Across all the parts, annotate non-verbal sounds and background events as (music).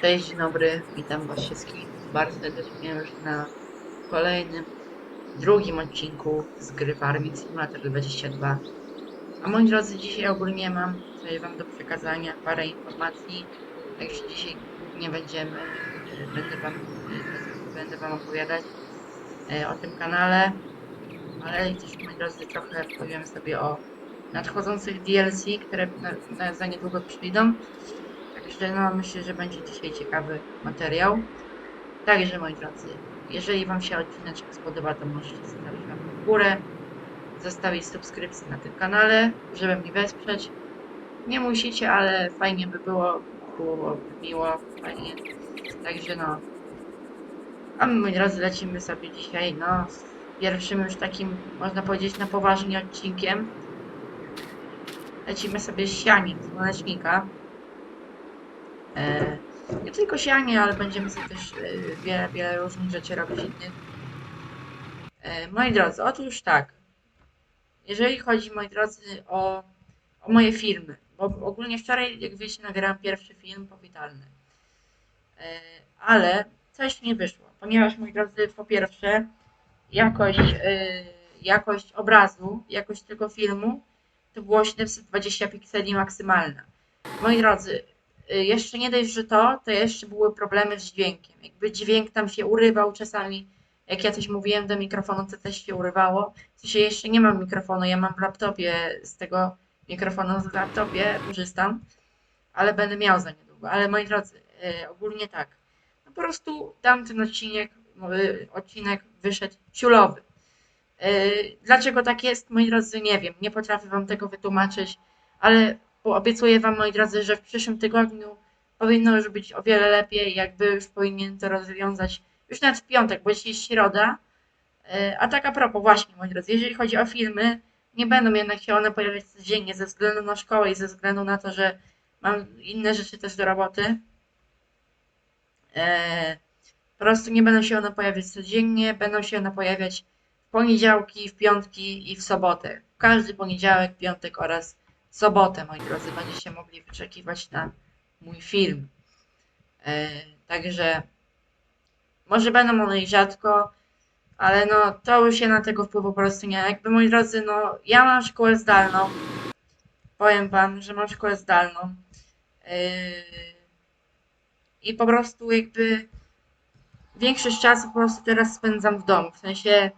Cześć, dzień dobry, witam was wszystkich bardzo serdecznie już na kolejnym, drugim odcinku z gry Farming Simulator 22. A moi drodzy, dzisiaj ogólnie mam coś wam do przekazania, parę informacji, także dzisiaj nie będziemy, e, będę wam, e, będę wam opowiadać e, o tym kanale, ale też moi drodzy trochę powiem sobie o nadchodzących DLC, które na, na, za niedługo przyjdą. Także no myślę, że będzie dzisiaj ciekawy materiał. Także moi drodzy, jeżeli Wam się odcinek spodoba, to możecie zostawić łapkę w górę, zostawić subskrypcję na tym kanale, żeby mnie wesprzeć. Nie musicie, ale fajnie by było, byłoby miło, fajnie. Także no. A my moi drodzy lecimy sobie dzisiaj, no, z pierwszym już takim, można powiedzieć, na poważnie odcinkiem. Lecimy sobie z słonecznika. E, nie tylko sianie, ale będziemy sobie też e, wiele, wiele różnych rzeczy robić innych. E, moi drodzy, otóż tak. Jeżeli chodzi, moi drodzy, o, o moje filmy, bo ogólnie wczoraj, jak wiecie, nagrałem pierwszy film powitalny. E, ale coś nie wyszło, ponieważ, moi drodzy, po pierwsze, jakość, e, jakość obrazu, jakość tego filmu to było 720 pikseli maksymalna. Moi drodzy, jeszcze nie dość, że to, to jeszcze były problemy z dźwiękiem. Jakby dźwięk tam się urywał czasami, jak ja coś mówiłem do mikrofonu, to też się urywało. W sensie jeszcze nie mam mikrofonu, ja mam w laptopie, z tego mikrofonu w laptopie korzystam, ale będę miał za niedługo. Ale moi drodzy, y, ogólnie tak. No po prostu tamten odcinek, y, odcinek wyszedł ciulowy. Y, Dlaczego tak jest, moi drodzy, nie wiem. Nie potrafię wam tego wytłumaczyć, ale obiecuję wam, moi drodzy, że w przyszłym tygodniu powinno już być o wiele lepiej, jakby już powinien to rozwiązać już nawet w piątek, bo dzisiaj jest środa. Y, A tak a propos, właśnie, moi drodzy, jeżeli chodzi o filmy, nie będą jednak się one pojawiać codziennie ze względu na szkołę i ze względu na to, że mam inne rzeczy też do roboty. E, Po prostu nie będą się one pojawiać codziennie, będą się one pojawiać w poniedziałki, w piątki i w sobotę. Każdy poniedziałek, piątek oraz sobotę, moi drodzy, będziecie mogli wyczekiwać na mój film. E, także może będą one rzadko, ale no to już się na tego wpływu po prostu nie. Jakby moi drodzy, no ja mam szkołę zdalną. Powiem wam, że mam szkołę zdalną. Yy, I po prostu jakby większość czasu po prostu teraz spędzam w domu. W sensie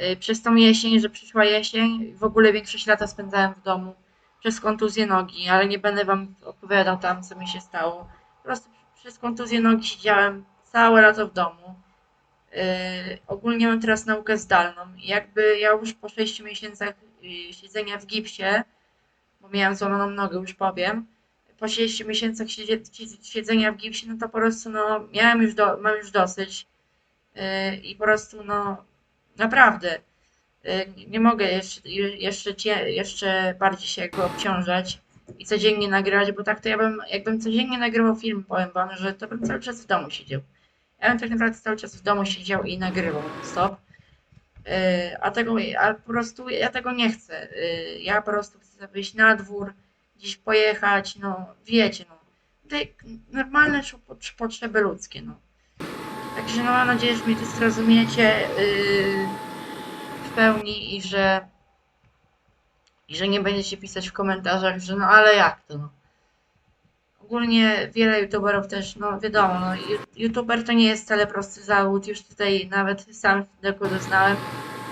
yy, przez tą jesień, że przyszła jesień, w ogóle większość lata spędzałem w domu przez kontuzję nogi, ale nie będę wam opowiadał tam, co mi się stało. Po prostu przez kontuzję nogi siedziałem całe lato w domu. Yy, ogólnie mam teraz naukę zdalną jakby ja już po 6 miesiącach yy, siedzenia w gipsie, bo miałem złamaną nogę, już powiem, po 6 miesiącach siedzenia w gipsie, no to po prostu no, miałem już do, mam już dosyć yy, i po prostu no naprawdę nie- nie mogę jeszcze, jeszcze, jeszcze bardziej się jakby obciążać i codziennie nagrywać, bo tak to ja bym, jakbym codziennie nagrywał film, powiem wam, że to bym cały czas w domu siedział. Ja bym tak naprawdę cały czas w domu siedział i nagrywał stop. a tego, a po prostu ja tego nie chcę. Yy, ja po prostu chcę wyjść na dwór, gdzieś pojechać, no wiecie, no. Te normalne potrzeby ludzkie, no. Także no mam nadzieję, że mnie to zrozumiecie w pełni i że i że nie będziecie pisać w komentarzach, że no ale jak to no. Ogólnie wiele youtuberów też, no wiadomo, no, youtuber to nie jest wcale prosty zawód, już tutaj nawet sam tego doznałem,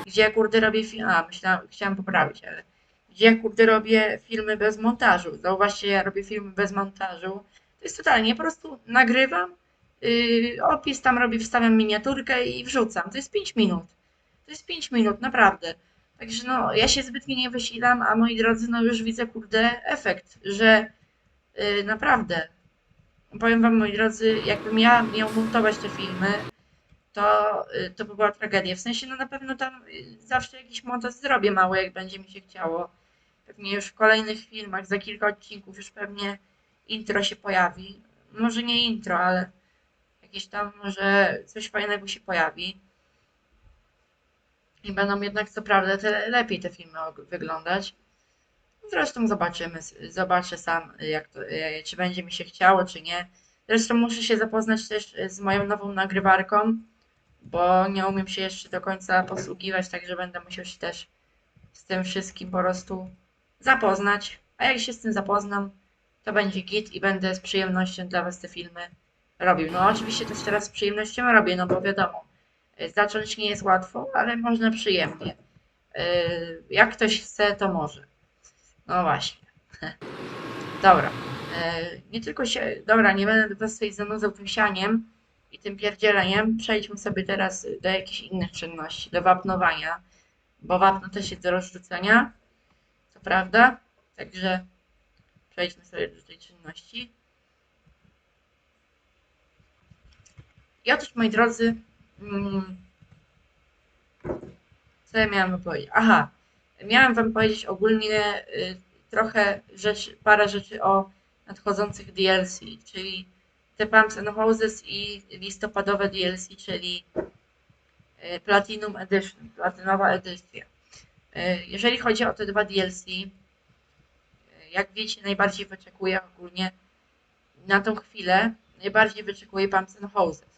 gdzie kurde robię film, a myślałem, chciałem poprawić, ale gdzie kurde robię filmy bez montażu, zauważcie, ja robię filmy bez montażu, to jest totalnie, po prostu nagrywam, yy, opis tam robię, wstawiam miniaturkę i wrzucam, to jest 5 minut, to jest 5 minut, naprawdę. Także no, ja się zbytnio nie wysilam, a moi drodzy, no już widzę, kurde, efekt, że yy, naprawdę, powiem wam, moi drodzy, jakbym ja miał montować te filmy, to, yy, to by była tragedia. W sensie, no na pewno tam yy, zawsze jakiś montaż zrobię mały, jak będzie mi się chciało. Pewnie już w kolejnych filmach, za kilka odcinków już pewnie intro się pojawi. Może nie intro, ale jakieś tam może coś fajnego się pojawi. I będą jednak co prawda te, lepiej te filmy wyglądać. Zresztą zobaczymy, zobaczę sam, jak to, e, czy będzie mi się chciało, czy nie. Zresztą muszę się zapoznać też z moją nową nagrywarką, bo nie umiem się jeszcze do końca posługiwać, także będę musiał się też z tym wszystkim po prostu zapoznać. A jak się z tym zapoznam, to będzie git i będę z przyjemnością dla Was te filmy robił. No oczywiście też teraz z przyjemnością robię, no bo wiadomo, zacząć nie jest łatwo, ale można przyjemnie. Y, Jak ktoś chce, to może. No właśnie. (laughs) Dobra. Y, Nie tylko się... Dobra, nie będę Was tutaj zanudzał tym sianiem i tym pierdzieleniem. Przejdźmy sobie teraz do jakichś innych czynności, do wapnowania, bo wapno też jest do rozrzucenia, to prawda? Także przejdźmy sobie do tej czynności. I otóż, moi drodzy, co ja miałam powiedzieć? Aha, miałam wam powiedzieć ogólnie y, trochę parę rzeczy o nadchodzących DLC, czyli te Pumps and Hoses i listopadowe DLC, czyli y, Platinum Edition, platynowa edycja. Y, Jeżeli chodzi o te dwa DLC, jak wiecie, najbardziej wyczekuję ogólnie na tą chwilę, najbardziej wyczekuję Pumps and Hoses.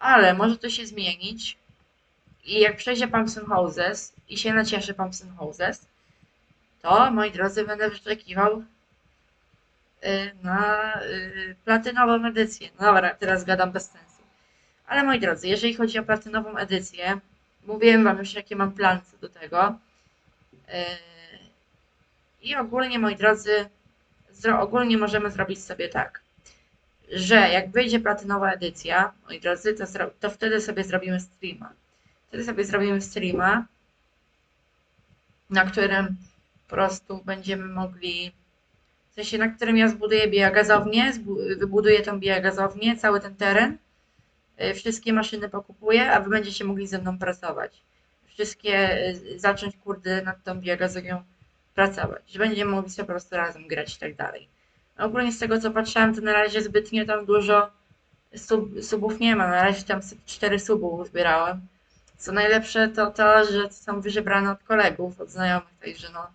Ale może to się zmienić i jak przejdzie Pumps and Hoses i się nacieszy Pumps and Hoses, to, moi drodzy, będę wyczekiwał y, na y, platynową edycję. No dobra, teraz gadam bez sensu. Ale moi drodzy, jeżeli chodzi o platynową edycję, mówiłem wam już, jakie mam plany do tego. Y, I ogólnie, moi drodzy, ogólnie możemy zrobić sobie tak, że jak wyjdzie platynowa edycja, moi drodzy, to, to wtedy sobie zrobimy streama. Wtedy sobie zrobimy streama, na którym po prostu będziemy mogli, w sensie na którym ja zbuduję biogazownię, wybuduję tą biogazownię, cały ten teren, y, wszystkie maszyny pokupuję, a wy będziecie mogli ze mną pracować. Wszystkie, y, zacząć kurde nad tą biogazownią pracować, że będziemy mogli sobie po prostu razem grać i tak dalej. Ogólnie z tego co patrzyłam, to na razie zbytnio tam dużo sub, subów nie ma, na razie tam 4 subów uzbierałem. Co najlepsze to to, że są wyżebrane od kolegów, od znajomych, także no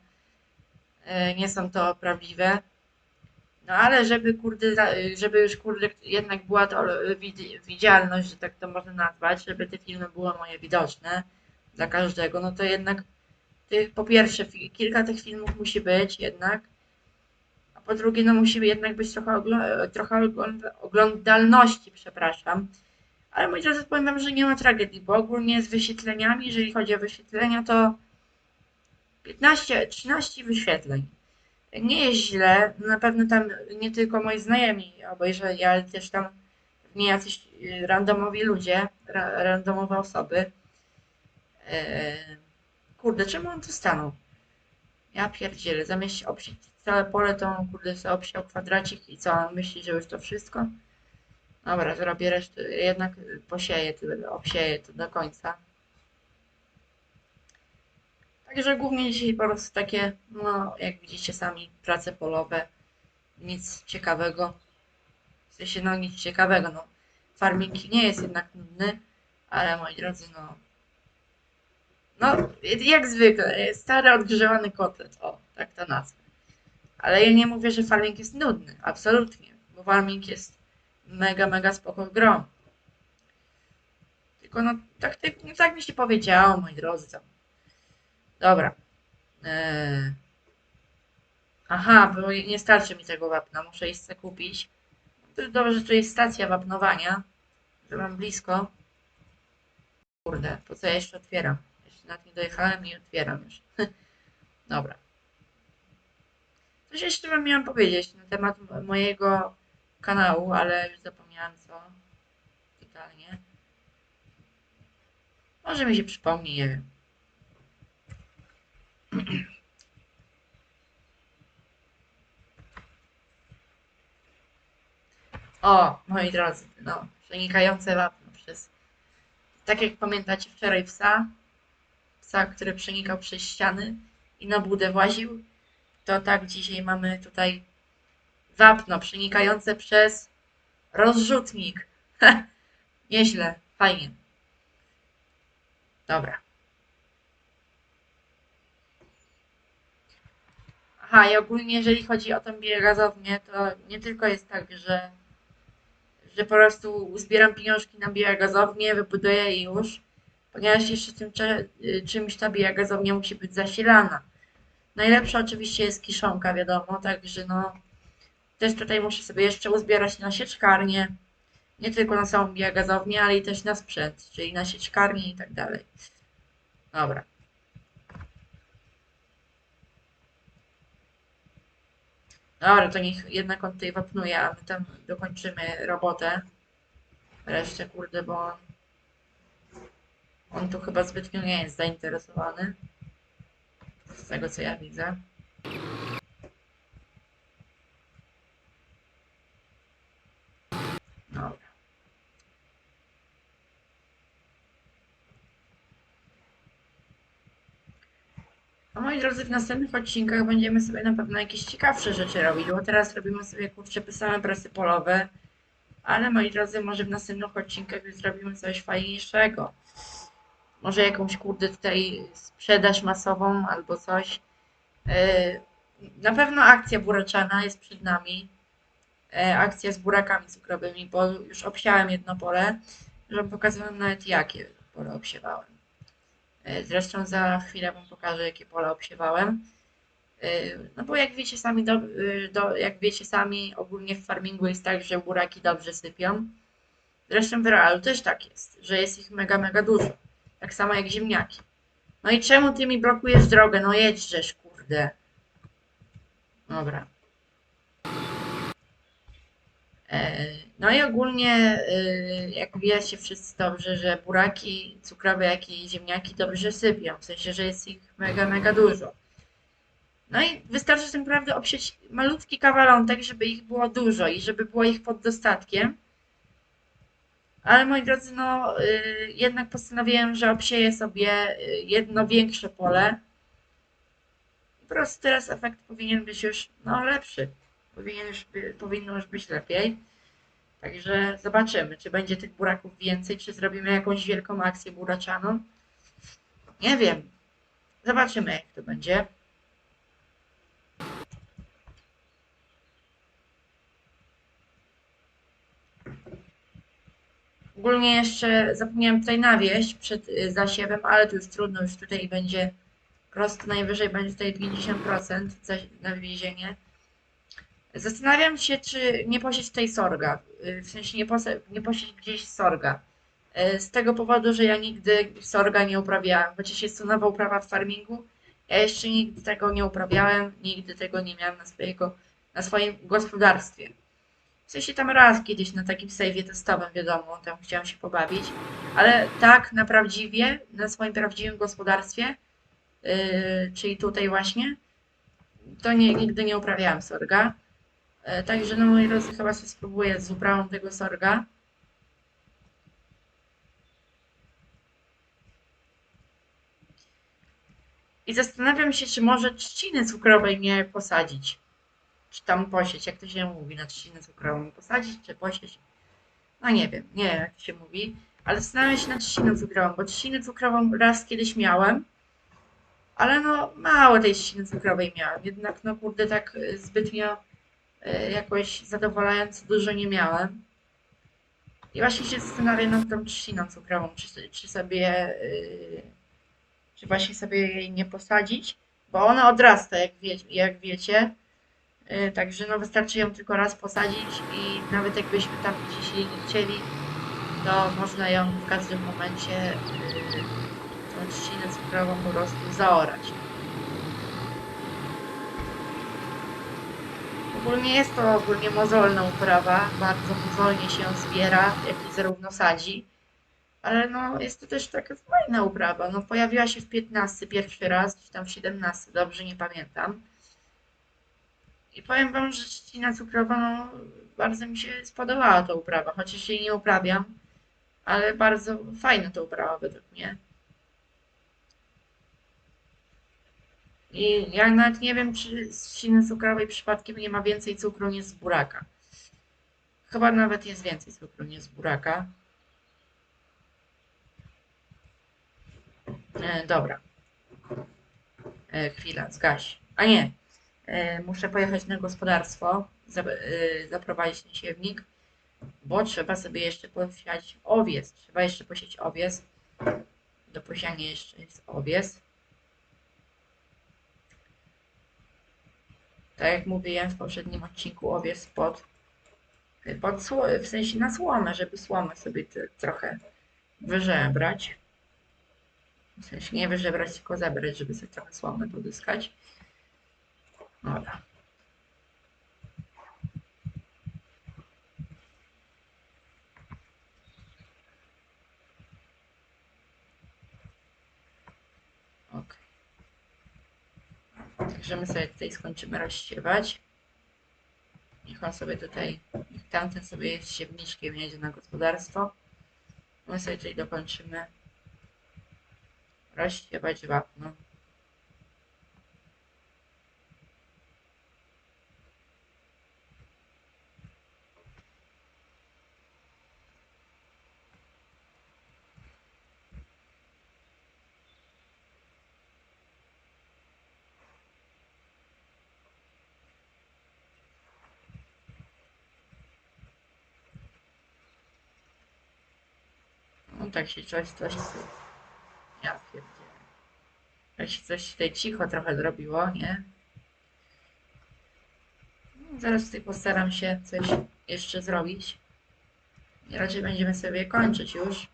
e, nie są to prawdziwe. No ale żeby kurde, żeby już kurde jednak była to e, wid- widzialność, że tak to można nazwać, żeby te filmy były moje widoczne dla każdego, no to jednak tych, po pierwsze kilka tych filmów musi być jednak, po drugie no musi jednak być trochę, trochę ogląd- oglądalności, przepraszam. Ale moi drodzy, powiem wam, że nie ma tragedii, bo ogólnie z wyświetleniami, jeżeli chodzi o wyświetlenia, to 15, 13 wyświetleń. Nie jest źle, na pewno tam nie tylko moi znajomi obejrzeli, ale też tam nie jacyś y, randomowi ludzie, ra, randomowe osoby. Eee, kurde, czemu on tu stanął? Ja pierdzielę, zamiast obsiać całe pole, to on kurde sobie obsiał kwadracik i co, on myśli, że już to wszystko? Dobra, zrobię resztę, jednak posieję, to, obsieję to do końca. Także głównie dzisiaj po prostu takie, no jak widzicie sami, prace polowe, nic ciekawego. W sensie, no nic ciekawego, no. Farming nie jest jednak nudny, ale moi drodzy, no. No, jak zwykle, stary odgrzewany kotlet, o, tak to nazwę. Ale ja nie mówię, że farming jest nudny, absolutnie, bo farming jest mega, mega spoko grą. Tylko no, tak, tak, no, tak mi się powiedziało, moi drodzy, tam. Dobra. Eee. Aha, bo nie starczy mi tego wapna, muszę sobie kupić. Dobrze, że tu jest stacja wapnowania, że mam blisko. Kurde, po co ja jeszcze otwieram? Jeszcze nad nie dojechałem i otwieram już. (laughs) Dobra. Coś jeszcze wam miałam powiedzieć na temat mo- mojego kanału, ale już zapomniałam co. Totalnie. Może mi się przypomni, nie wiem. O, moi drodzy, no, przenikające wapno przez, tak jak pamiętacie wczoraj psa, psa, który przenikał przez ściany i na budę właził, to tak dzisiaj mamy tutaj wapno przenikające przez rozrzutnik. (laughs) Nieźle, fajnie. Dobra. Aha, i ogólnie jeżeli chodzi o tą biogazownię, to nie tylko jest tak, że że po prostu uzbieram pieniążki na biogazownię, wybuduję i już, ponieważ jeszcze tym y, czymś ta biogazownia musi być zasilana. Najlepsza oczywiście jest kiszonka, wiadomo, także no też tutaj muszę sobie jeszcze uzbierać na sieczkarnię, nie tylko na samą biogazownię, ale i też na sprzęt, czyli na sieczkarnię i tak dalej. Dobra. Dobra, to niech jednak on tutaj wapnuje, a my tam dokończymy robotę. Resztę, kurde, bo on, on tu chyba zbytnio nie jest zainteresowany. Z tego, co ja widzę. Moi drodzy, w następnych odcinkach będziemy sobie na pewno jakieś ciekawsze rzeczy robić, bo teraz robimy sobie kurczę same presy polowe, ale moi drodzy, może w następnych odcinkach zrobimy coś fajniejszego. Może jakąś kurde tutaj sprzedaż masową albo coś. Yy, Na pewno akcja buraczana jest przed nami. Yy, Akcja z burakami cukrowymi, bo już obsiałem jedno pole, że wam pokazałem nawet jakie pole obsiewałem. E, Zresztą za chwilę Wam pokażę, jakie pola obsiewałem. No bo jak wiecie sami, do, do, jak wiecie sami, ogólnie w farmingu jest tak, że buraki dobrze sypią. Zresztą w realu też tak jest, że jest ich mega, mega dużo. Tak samo jak ziemniaki. No i czemu Ty mi blokujesz drogę? No jedźżesz, kurde. Dobra. E, No i ogólnie, y, jak wiecie wszyscy dobrze, że buraki cukrowe, jak i ziemniaki dobrze sypią, w sensie, że jest ich mega, mega dużo. No i wystarczy tak naprawdę obsiać malutki kawalątek, żeby ich było dużo i żeby było ich pod dostatkiem. Ale moi drodzy, no y, jednak postanowiłem, że obsieję sobie y, jedno większe pole. Po prostu teraz efekt powinien być już no, lepszy. Powinien już, powinno już być lepiej. Także zobaczymy, czy będzie tych buraków więcej, czy zrobimy jakąś wielką akcję buraczaną. Nie wiem. Zobaczymy, jak to będzie. Ogólnie jeszcze zapomniałem tutaj nawieść przed y, zasiewem, ale to już trudno, już tutaj będzie prosto najwyżej będzie tutaj 50% za- nawiezienie. Zastanawiam się, czy nie posieć tej sorga. y, W sensie nie, pose- nie posieć gdzieś sorga. Y, Z tego powodu, że ja nigdy sorga nie uprawiałem. Chociaż jest to nowa uprawa w farmingu, ja jeszcze nigdy tego nie uprawiałem, nigdy tego nie miałem na, swojego, na swoim gospodarstwie. W sensie tam raz kiedyś na takim save'ie testowym, wiadomo, tam chciałem się pobawić. Ale tak na prawdziwie, na swoim prawdziwym gospodarstwie, yy, czyli tutaj właśnie, to nie, nigdy nie uprawiałem sorga. E, Także no moi drodzy, chyba się spróbuję z uprawą tego sorga. I zastanawiam się, czy może trzciny cukrowej nie posadzić. Czy tam posieć, jak to się mówi, na trzcinę cukrową posadzić, czy posieć. No nie wiem, nie jak to się mówi. Ale zastanawiam się nad trzciną cukrową, bo trzcinę cukrową raz kiedyś miałem. Ale no mało tej trzciny cukrowej miałem. Jednak no kurde tak y, zbytnio y, jakoś zadowalająco dużo nie miałem. I właśnie się zastanawiam nad tą trzciną cukrową, czy, czy sobie, y, czy właśnie sobie jej nie posadzić, bo ona odrasta, jak, wie, jak wiecie. Y, Także no wystarczy ją tylko raz posadzić i nawet jakbyśmy tam gdzieś jej nie chcieli, to można ją w każdym momencie y, tą trzcinę cukrową po prostu zaorać. Ogólnie jest to ogólnie mozolna uprawa, bardzo mozolnie się zbiera, jak i zarówno sadzi. Ale no jest to też taka fajna uprawa. No pojawiła się w 15 pierwszy raz, czy tam w 17, dobrze nie pamiętam. I powiem wam, że trzcina cukrowa, no bardzo mi się spodobała ta uprawa, chociaż jej nie uprawiam, ale bardzo fajna to uprawa według mnie. I ja nawet nie wiem, czy z trzciny cukrowej przypadkiem nie ma więcej cukru niż z buraka. Chyba nawet jest więcej cukru niż z buraka. E, dobra. E, chwila, zgaś. A nie. E, muszę pojechać na gospodarstwo, e, zaprowadzić na siewnik. bo trzeba sobie jeszcze posiać owiec. Trzeba jeszcze posieć owiec. Do posiania jeszcze jest owiec. Tak jak mówiłem w poprzednim odcinku, owiec pod, pod sło- w sensie na słomę, żeby słomę sobie trochę wyżebrać. W sensie nie wyżebrać, tylko zebrać, żeby sobie trochę słomy pozyskać. Dobra. Ok. Także my sobie tutaj skończymy rozsiewać. Niech on sobie tutaj, niech tamten sobie jest siewniczkiem jedzie na gospodarstwo. My sobie tutaj dokończymy rozsiewać wapno. No tak się coś, coś. Ja pierdzielę. Tak się coś tutaj cicho trochę zrobiło, nie? No, zaraz tutaj postaram się coś jeszcze zrobić. I raczej będziemy sobie kończyć już.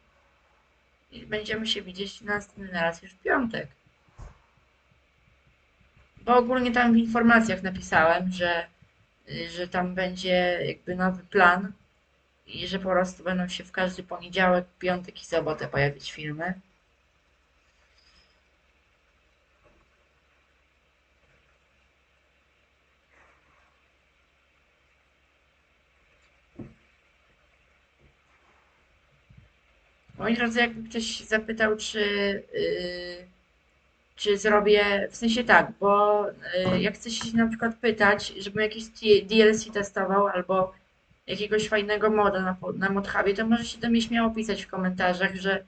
I będziemy się widzieć następny raz już w piątek. Bo ogólnie tam w informacjach napisałem, że, że tam będzie jakby nowy plan i że po prostu będą się w każdy poniedziałek, piątek i sobotę pojawić filmy. Moi drodzy, jakby ktoś zapytał, czy, yy, czy zrobię, w sensie tak, bo yy, jak chcecie się na przykład pytać, żebym jakieś T- DLC testował albo jakiegoś fajnego moda na, na Modhubie, to możecie do mnie śmiało pisać w komentarzach, że,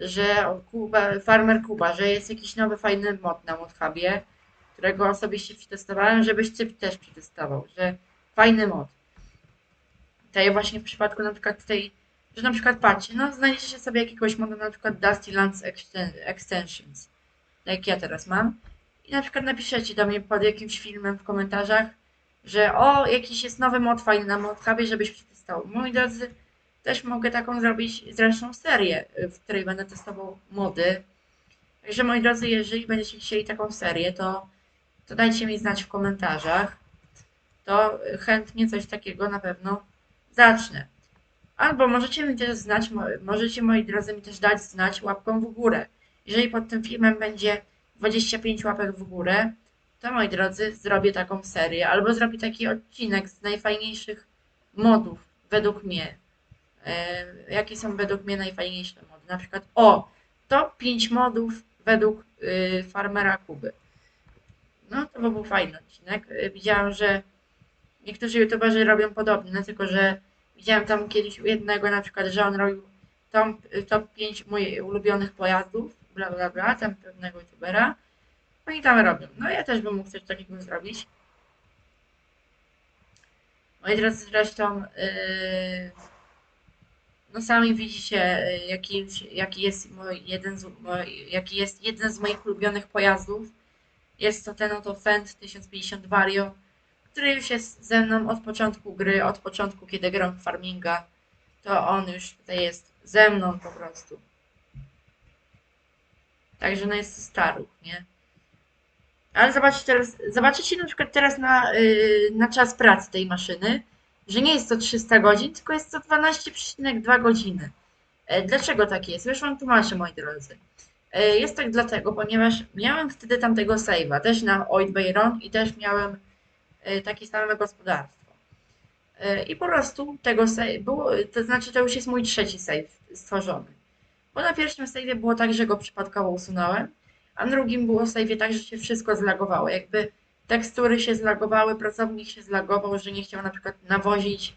że Kuba, Farmer Kuba, że jest jakiś nowy fajny mod na Modhubie, którego osobiście przetestowałem, żebyś ty też przetestował, że fajny mod. Tutaj właśnie w przypadku na przykład tej, że na przykład patrzcie, no znajdziecie sobie jakiegoś moda na przykład Dusty Lands Exten- Extensions, jak ja teraz mam i na przykład napiszecie do mnie pod jakimś filmem w komentarzach, że o, jakiś jest nowy mod fajny na Modhubie, żebyś przetestował. Moi drodzy, też mogę taką zrobić zresztą serię, w której będę testował mody. Także moi drodzy, jeżeli będziecie chcieli taką serię, to, to dajcie mi znać w komentarzach. To chętnie coś takiego na pewno zacznę. Albo możecie mi też znać, mo- możecie moi drodzy mi też dać znać łapką w górę. Jeżeli pod tym filmem będzie 25 łapek w górę, to moi drodzy, zrobię taką serię, albo zrobię taki odcinek z najfajniejszych modów według mnie. E, jakie są według mnie najfajniejsze mody? Na przykład, o, top 5 modów według y, farmera Kuby. No, to by był fajny odcinek. Y, Widziałam, że niektórzy youtuberzy robią podobnie, no tylko że widziałem tam kiedyś u jednego na przykład, że on robił top, top 5 moich ulubionych pojazdów, bla bla bla, tam pewnego youtubera. Oni tam robią. No ja też bym mógł coś takiego zrobić. Moi drodzy, zresztą yy, no sami widzicie, yy, jaki, jaki jest mój jeden z, mój, jaki jest jeden z moich ulubionych pojazdów. Jest to ten oto Fend 1050 Vario, który już jest ze mną od początku gry, od początku, kiedy gram farminga. To on już tutaj jest ze mną po prostu. Także no jest staruch, nie? Ale zobaczcie teraz, zobaczycie na przykład teraz na, yy, na czas pracy tej maszyny, że nie jest to 300 godzin, tylko jest to 12,2 godziny. E, Dlaczego tak jest? Już Wam tłumaczę, moi drodzy. E, Jest tak dlatego, ponieważ miałem wtedy tamtego save'a, też na Oid Bayron i też miałem e, takie same gospodarstwo. I po prostu tego save, było, to znaczy to już jest mój trzeci save stworzony. Bo na pierwszym save'ie było tak, że go przypadkowo usunąłem, a drugim było save'ie tak, że się wszystko zlagowało. Jakby tekstury się zlagowały, pracownik się zlagował, że nie chciał na przykład nawozić.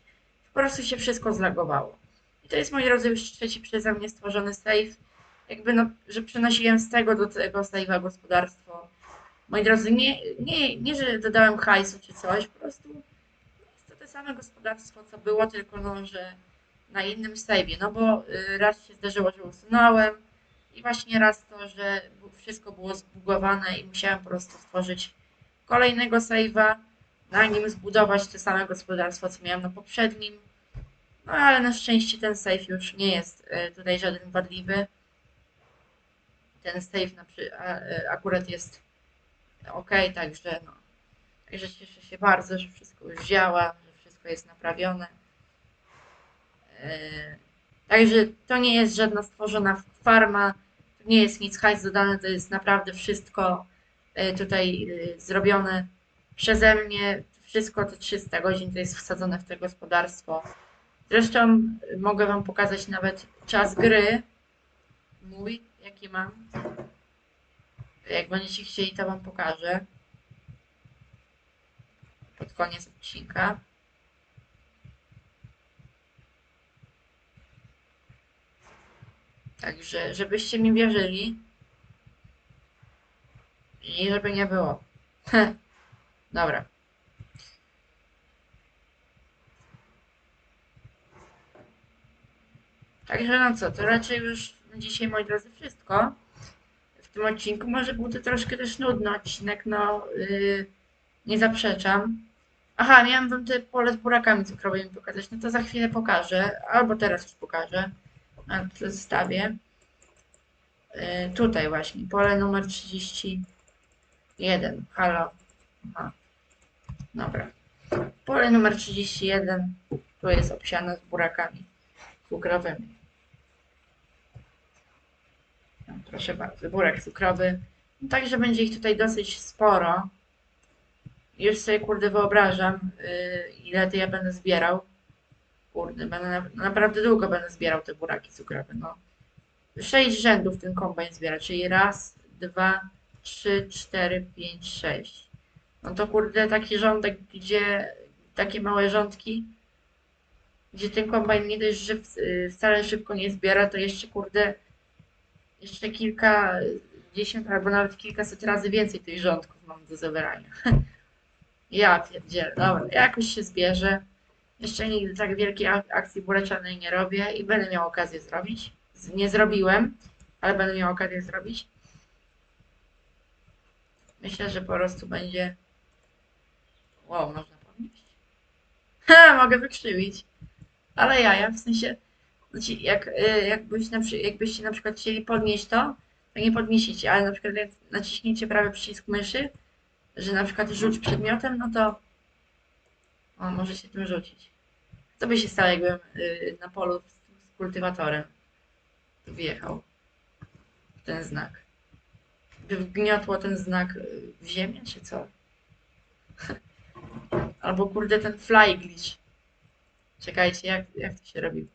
Po prostu się wszystko zlagowało. I to jest, moi drodzy, już trzeci przeze mnie stworzony save. Jakby, no, że przenosiłem z tego do tego save'a gospodarstwo. Moi drodzy, nie, nie, nie, że dodałem hajsu czy coś, po prostu jest to same gospodarstwo, co było, tylko no, że na innym save'ie, no bo y, raz się zdarzyło, że usunąłem i właśnie raz to, że wszystko było zbugowane i musiałem po prostu stworzyć kolejnego save'a, na nim zbudować te same gospodarstwo, co miałem na poprzednim. No ale na szczęście ten save już nie jest y, tutaj żaden wadliwy. Ten save na przy, y, akurat jest ok, także no. Także cieszę się bardzo, że wszystko już działa, że wszystko jest naprawione. Yy, Także to nie jest żadna stworzona farma, to nie jest nic hajs dodane, to jest naprawdę wszystko yy, tutaj yy, zrobione przeze mnie. Wszystko te 300 godzin to jest wsadzone w to gospodarstwo. Zresztą yy, mogę Wam pokazać nawet czas gry mój, jaki mam. Jak będziecie chcieli, to Wam pokażę pod koniec odcinka. Także, żebyście mi wierzyli. I żeby nie było. (laughs) Dobra. Także no co, to raczej już dzisiaj, moi drodzy, wszystko. W tym odcinku może był to troszkę też nudny odcinek, no yy, nie zaprzeczam. Aha, miałam wam te pole z burakami cukrowymi pokazać, no to za chwilę pokażę, albo teraz już pokażę. A to zostawię. Yy, tutaj właśnie, pole numer 31. Halo. Aha. Dobra. Pole numer 31. Tu jest obsiane z burakami cukrowymi. No, proszę bardzo, burek cukrowy. No, także będzie ich tutaj dosyć sporo. Już sobie kurde wyobrażam, yy, ile to ja będę zbierał. Kurde, będę na, naprawdę długo będę zbierał te buraki cukrowe. No. Sześć rzędów ten kombajn zbiera, czyli raz, dwa, trzy, cztery, pięć, sześć. No to kurde taki rządek, gdzie takie małe rządki, gdzie ten kombajn nie dość, że y, wcale szybko nie zbiera, to jeszcze kurde jeszcze kilka, dziesiąt albo nawet kilkaset razy więcej tych rządków mam do zabrania. (laughs) Ja pierdzielę, dobra, jakoś się zbierze. Jeszcze nigdy tak wielkiej ak- akcji buracianej nie robię i będę miał okazję zrobić. Nie zrobiłem, ale będę miał okazję zrobić. Myślę, że po prostu będzie... Wow, można podnieść? Ha, mogę wykrzywić. Ale jaja, w sensie... Znaczy, jak, y, jakbyś na, jakbyście na przykład chcieli podnieść to, to nie podniesiecie, ale na przykład jak naciśniecie prawy przycisk myszy, że na przykład rzuć przedmiotem, no to o, może się tym rzucić. Co by się stało, jakbym y, na polu z, z kultywatorem tu wjechał w ten znak? By wgniotło ten znak y, w ziemię, czy co? (laughs) Albo kurde ten fly glitch. Czekajcie, jak, jak to się robi?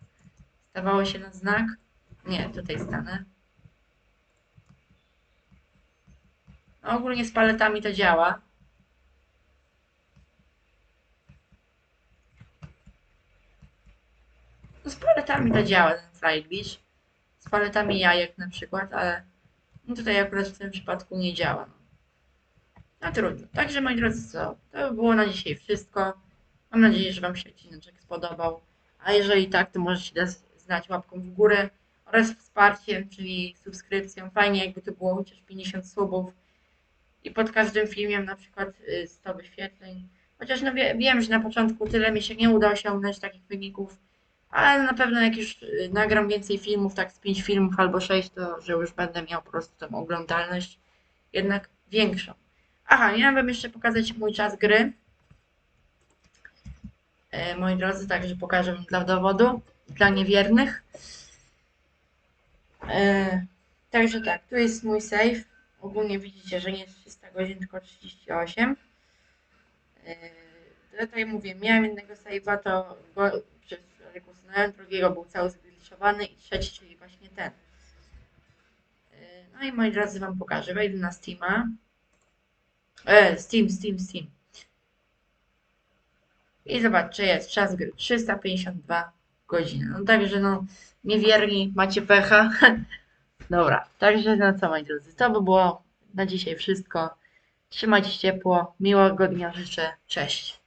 Stawało się na znak? Nie, tutaj stanę. No, ogólnie z paletami to działa. Z paletami to działa ten fly glitch. Z paletami jajek na przykład, ale no tutaj akurat w tym przypadku nie działa. No, no trudno. Także moi drodzy, co? To by było na dzisiaj wszystko. Mam nadzieję, że Wam się odcinek spodobał. A jeżeli tak, to możecie dać znać łapką w górę oraz wsparciem, czyli subskrypcją. Fajnie, jakby to było chociaż 50 subów i pod każdym filmem na przykład y, 100 wyświetleń. Chociaż no wie, wiem, że na początku tyle mi się nie uda osiągnąć takich wyników, ale na pewno jak już y, nagram więcej filmów, tak z 5 filmów albo 6, to że już będę miał po prostu tą oglądalność jednak większą. Aha, miałem wam jeszcze pokazać mój czas gry. E, moi drodzy, także pokażę dla dowodu, dla niewiernych. E, także tak, tu jest mój save. Ogólnie widzicie, że nie jest 300 godzin, tylko 38. Yy, tutaj mówię, miałem jednego save'a, to go przypadek usunąłem, drugiego był cały zgliczowany i trzeci, czyli właśnie ten. No i moi drodzy, wam pokażę. Wejdę na Steama. E, Steam, Steam, Steam. I zobaczcie, jest czas gry 352 godziny. No także no, niewierni, macie pecha. (laughs) Dobra, także no co moi drodzy, to by było na dzisiaj wszystko. Trzymajcie się ciepło, miłego dnia życzę, cześć.